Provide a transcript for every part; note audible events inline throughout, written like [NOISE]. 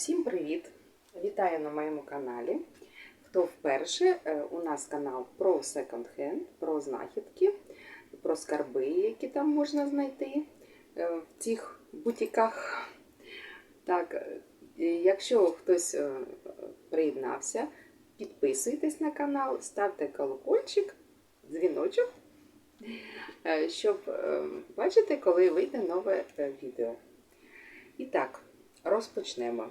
Усім привіт! Вітаю на моєму каналі. Хто вперше, е, у нас канал про секонд-хенд, про знахідки, про скарби, які там можна знайти е, в цих бутіках. Так, е, якщо хтось приєднався, підписуйтесь на канал, ставте колокольчик, дзвіночок, щоб бачити, коли вийде нове відео. І так, розпочнемо.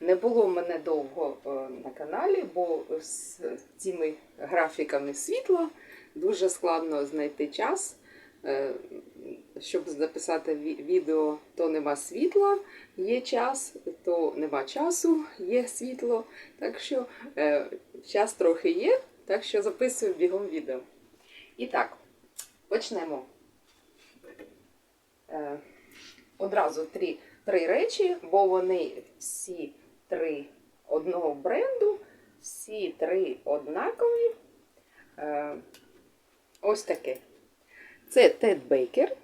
Не було мене довго е, на каналі, бо з цими графіками світла дуже складно знайти час. Е, Щоб записати відео, то нема світла, є час, то нема часу, є світло. Так що е, час трохи є, так що записую бігом відео. І так, почнемо. Одразу три три речі, бо вони всі три одного бренду, всі три однакові. Е, ось таке. Це Тед Бейкер.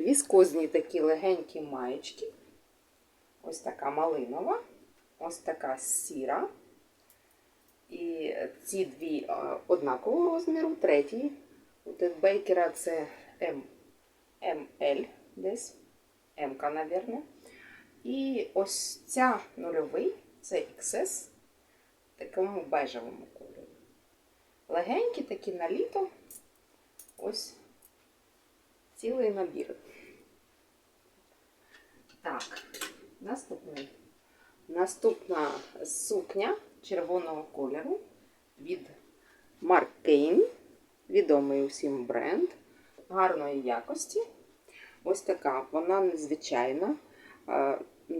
Віскозні такі легенькі маєчки. Ось така малинова, ось така сіра. І ці дві е, однакового розміру. Третій у Тед Бейкера це М, МЛ десь. М-ка, мабуть. І ось ця нульовий, це XS, в такому бежевому кольорі. Легенькі такі на літо. Ось цілий набір. Так, наступний. Наступна сукня червоного кольору від Mark Kane. Відомий усім бренд гарної якості. Ось така, вона незвичайна.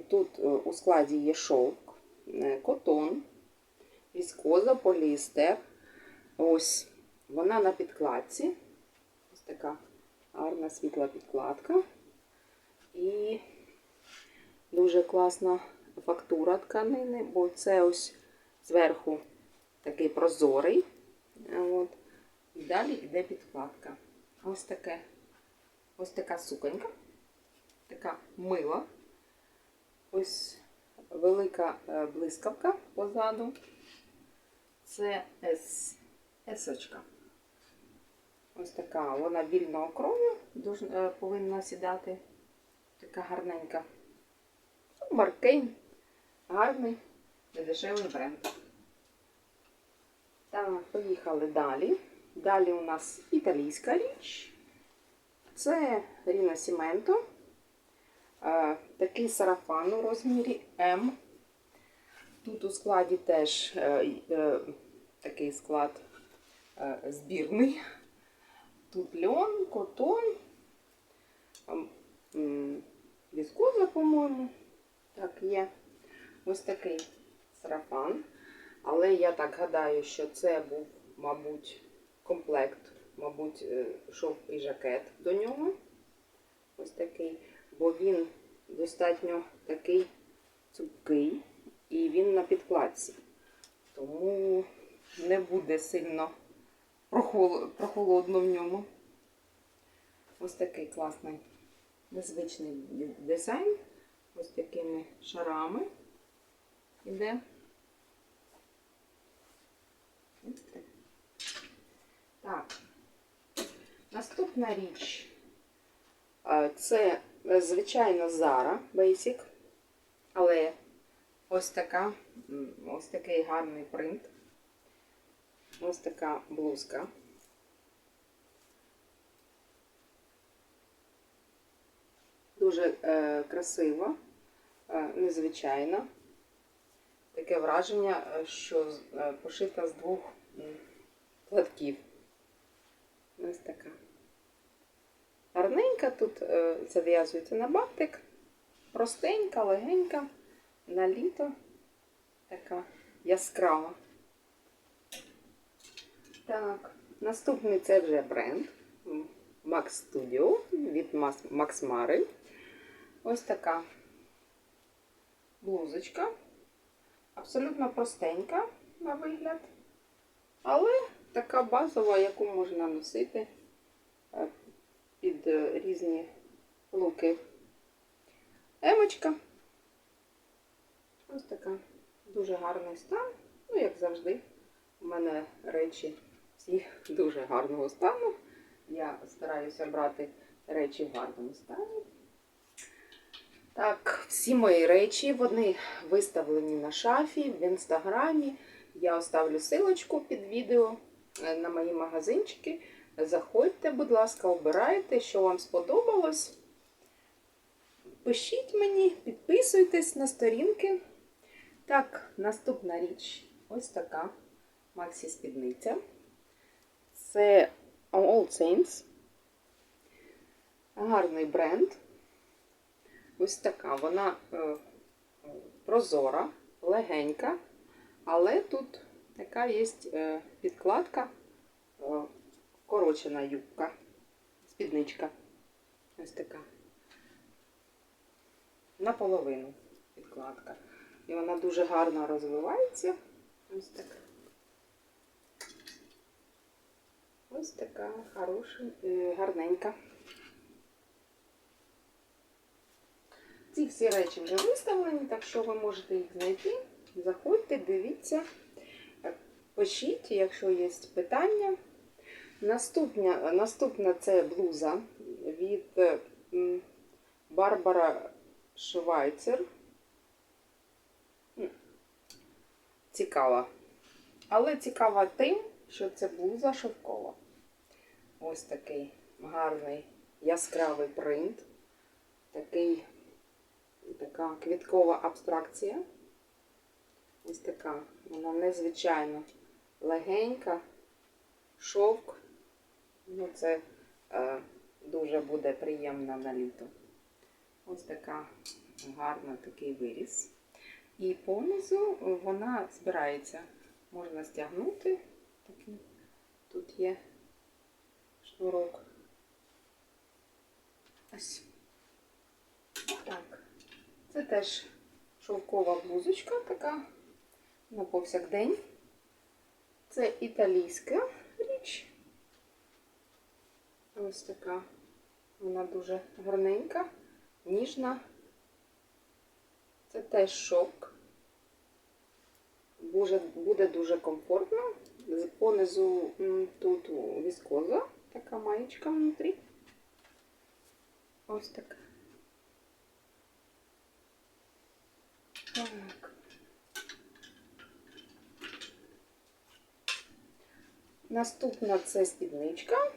Тут е, у складі є шовк, е, котон, віскоза, поліестер. Ось вона на підкладці. Ось така гарна світла підкладка. І дуже класна фактура тканини, бо це ось зверху такий прозорий. Е, От. І далі йде підкладка. Ось таке. Ось така суконька, така мила. Ось велика е, блискавка позаду. Це С, есочка. Ось така, вона вільного дуже, е, повинна сідати. Така гарненька. Маркейн. Гарний, недешевий бренд. Так, поїхали далі. Далі у нас італійська річ. Це Ріна Сіменто. Е, Такий сарафан у розмірі М. Тут у складі теж е, е, такий склад збірний. Тут льон, котон, віскоза, по-моєму. Так, є ось такий сарафан. Але я так гадаю, що це був, мабуть, комплект мабуть, шов і жакет до нього. Ось такий, бо він достатньо такий цупкий і він на підкладці. Тому не буде сильно прохолодно в ньому. Ось такий класний незвичний дизайн. Ось такими шарами іде. Так. Наступна річ е, це, звичайно, Zara Basic, але ось така, ось такий гарний принт. Ось така блузка. Дуже е, красива, е, незвичайна. Таке враження, е, що е, пошита з двох платків. Ось така. Гарненька тут е, зав'язується на бантик. Простенька, легенька, на літо. Така яскрава. Так, наступний це вже бренд Max Studio від Max Mara. Ось така блузочка. Абсолютно простенька на вигляд. Але така базова, яку можна носити е, під е, різні луки. Емочка. Ось така дуже гарний стан. Ну, як завжди, у мене речі всі [LAUGHS] дуже гарного стану. Я стараюся брати речі в гарному стані. Так, всі мої речі вони виставлені на шафі в інстаграмі. Я оставлю силочку під відео е, на мої магазинчики. Заходьте, будь ласка, обирайте, що вам сподобалось. Пишіть мені, підписуйтесь на сторінки. Так, наступна річ ось така Максі спідниця. Це All Saints. Гарний бренд. Ось така. Вона е, прозора, легенька, але тут така є е, підкладка, е, корочена юбка, спідничка. Ось така. Наполовину підкладка. І вона дуже гарно розвивається. Ось така. Ось така хороша, е, гарненька. Ці всі речі вже виставлені, так що ви можете їх знайти. Заходьте, дивіться, Е, пишіть, якщо є питання. Наступна, наступна це блуза від е, Барбара Швайцер. Цікава. Але цікава тим, що це блуза шовкова. Ось такий гарний яскравий принт. Такий, така квіткова абстракція. Ось така. Вона незвичайно легенька. Шовк. Ну, це е, дуже буде приємно на літо. Ось така гарна такий виріс. І понизу вона збирається. Можна стягнути. Такий. Тут є шнурок. Ось. Так. Це теж шовкова блузочка така на повсякдень. Це італійська. Ось така. Вона дуже гарненька, ніжна. Це теж шовк. Буде, буде дуже комфортно. Понизу тут віскоза, така маєчка внутрі. Ось така. Так. Наступна це спідничка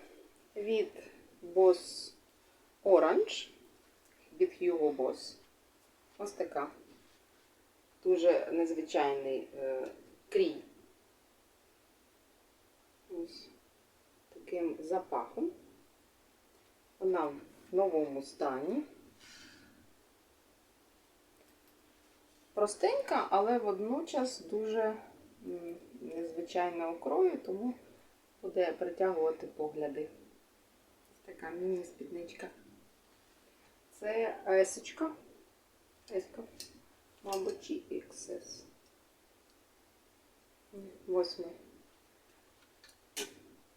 від Boss Orange, від Hugo Boss. Ось така. Дуже незвичайний е, крій. Ось таким запахом. Вона в новому стані. Простенька, але водночас дуже м, незвичайного крою, тому буде притягувати погляди. Така міні-спідничка. Це есочка. Еска. Мабуть, чи XS. Восьмий.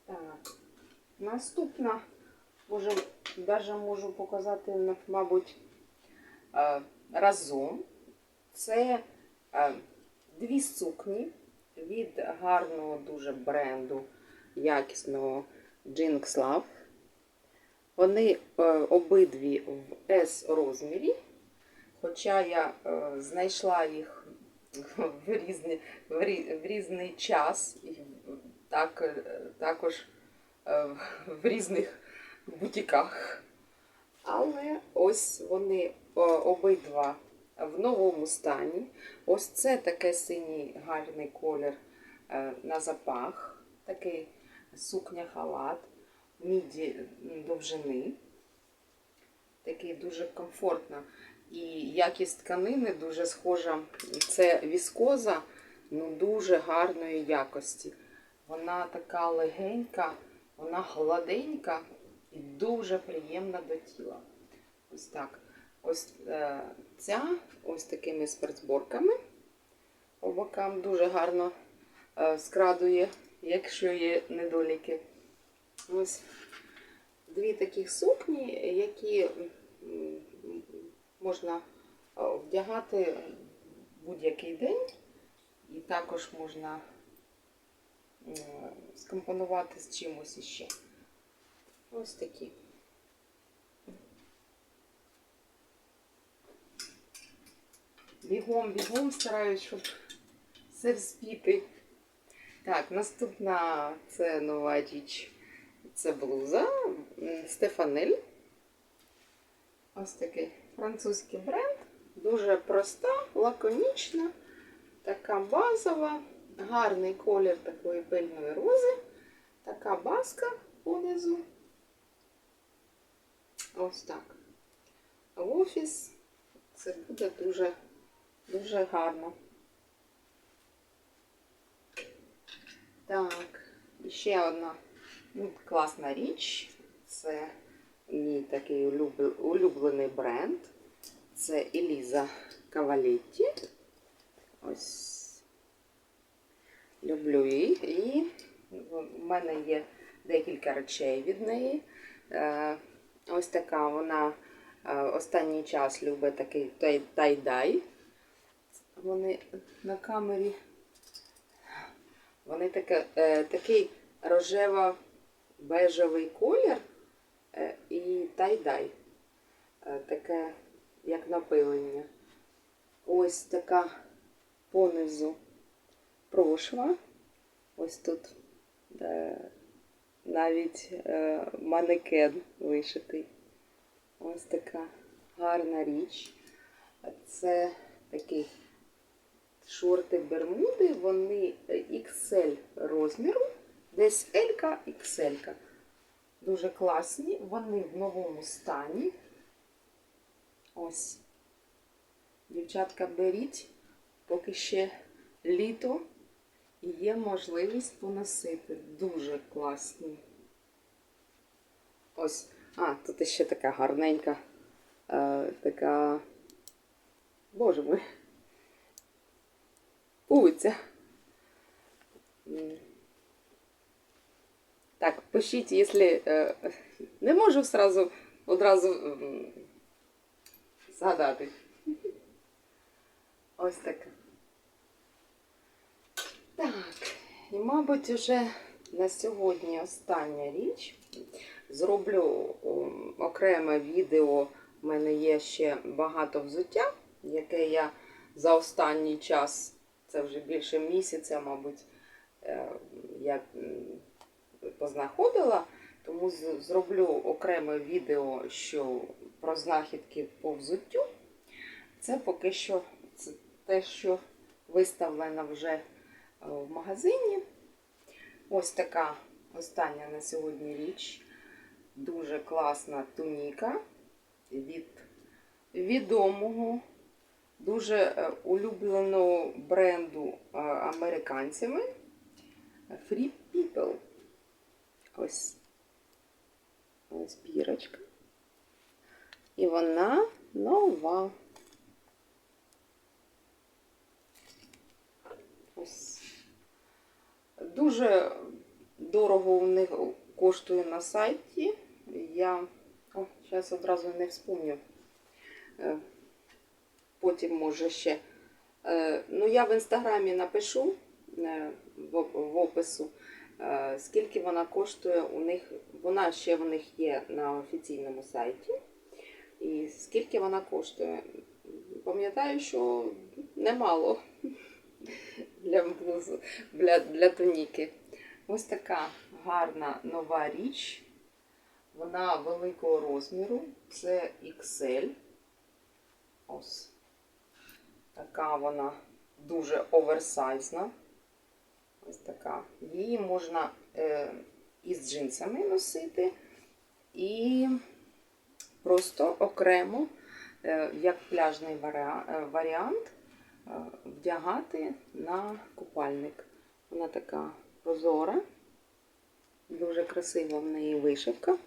Так. Наступна, може, даже можу показати, мабуть, е, разом. Це е, дві сукні від гарного дуже бренду якісного Jinx Love. Вони е, обидві в S розмірі, хоча я е, знайшла їх в, різні, в, різний час, і так, е, також в різних бутіках. Але ось вони обидва в новому стані. Ось це таке синій гарний колір на запах, такий сукня-халат, міді довжини. Такий дуже комфортно. І якість тканини дуже схожа. Це віскоза ну, дуже гарної якості. Вона така легенька, вона гладенька і дуже приємна до тіла. Ось так. Ось е, ця ось такими спецборками по бокам дуже гарно е, скрадує, якщо є недоліки. Ось дві таких сукні, які можна е, вдягати будь-який день. І також можна е, скомпонувати з чимось іще. Ось такі. Бігом, бігом стараюсь, щоб все вспіти. Так, наступна це нова річ. Це блуза Стефанель. Ось такий французький бренд. Дуже проста, лаконічна, така базова, гарний колір такої пильної рози, така баска понизу. Ось так. В офіс це буде дуже, дуже гарно. Так, ще одна ну, класна річ. Це мій такий улюблений бренд. Це Еліза Кавалетті. Ось люблю її. І в мене є декілька речей від неї. Е, Ось така вона е, останній час любить такий тай- тай-дай. Вони на камері. Вони таке, е, такий рожево-бежевий колір е, і тай-дай. Е, таке, як напилення. Ось така понизу прошва. Ось тут е, навіть е, манекен вишитий. Ось така гарна річ. Це такий шорти Бермуди, вони XL розміру, десь L, XL. Дуже класні, вони в новому стані. Ось. Дівчатка, беріть, поки ще літо і є можливість поносити. Дуже класні. Ось. А, тут ще така гарненька, е, така. Боже мой. Пуця. Так, пишіть, якщо е, не можу сразу одразу згадати. Ось така. Так, і, мабуть, вже на сьогодні остання річ. Зроблю окреме відео. У мене є ще багато взуття, яке я за останній час, це вже більше місяця, мабуть, е, я познаходила. Тому зроблю окреме відео, що про знахідки по взуттю. Це поки що це те, що виставлено вже е, в магазині. Ось така остання на сьогодні річ. Дуже класна туніка від відомого, дуже е, улюбленого бренду е, американцями Free People. Ось ось бірочка. І вона нова. Ось. Дуже дорого у них коштує на сайті. Я О, зараз одразу не вспомню. Е, Потім може ще. Е, Ну, я в інстаграмі напишу е, в, опису, скільки вона коштує у них. Вона ще в них є на офіційному сайті. І скільки вона коштує? Пам'ятаю, що немало [LAUGHS] для для, для туніки. Ось така гарна нова річ. Вона великого розміру. Це XL. Ось. Така вона дуже оверсайзна. Ось така. Її можна е, із джинсами носити. І просто окремо, е, як пляжний е, варіант, вдягати на купальник. Вона така прозора. Дуже красива в неї вишивка.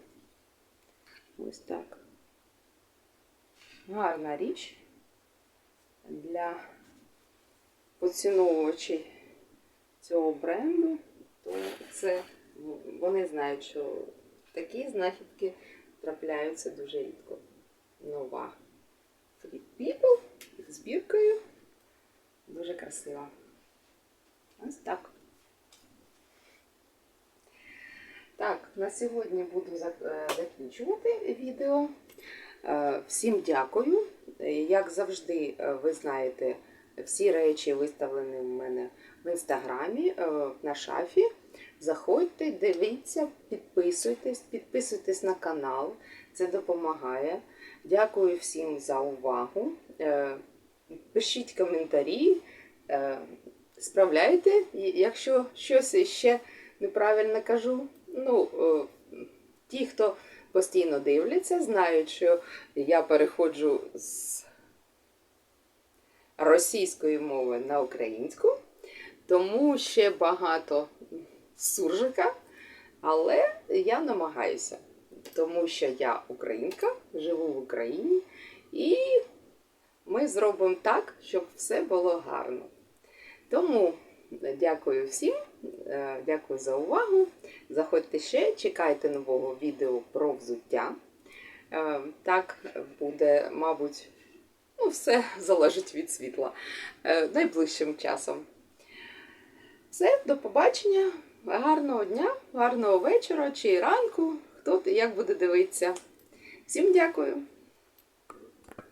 Ось так. Гарна річ для поціновувачів цього бренду, то це вони знають, що такі знахідки трапляються дуже рідко. Нова Free People з біркою. красиво. Ось так. Так, на сьогодні буду е, закінчувати відео. Е, Всім дякую. Е, Як завжди, ви знаєте, всі речі виставлені в мене в інстаграмі е, на шафі. Заходьте, дивіться, підписуйтесь, підписуйтесь на канал. Це допомагає. Дякую всім за увагу. Е, Пишіть коментарі, е, справляйте, якщо щось ще неправильно кажу. Ну, ті, хто постійно дивляться, знають, що я переходжу з російської мови на українську, тому ще багато суржика, але я намагаюся, тому що я українка, живу в Україні, і ми зробимо так, щоб все було гарно. Тому дякую всім, е, дякую за увагу. Заходьте ще, чекайте нового відео про взуття. Е, Так буде, мабуть, ну, все [LAUGHS] залежить від світла е, найближчим часом. Все, до побачення, гарного дня, гарного вечора чи ранку, хто як буде дивитися. Всім дякую!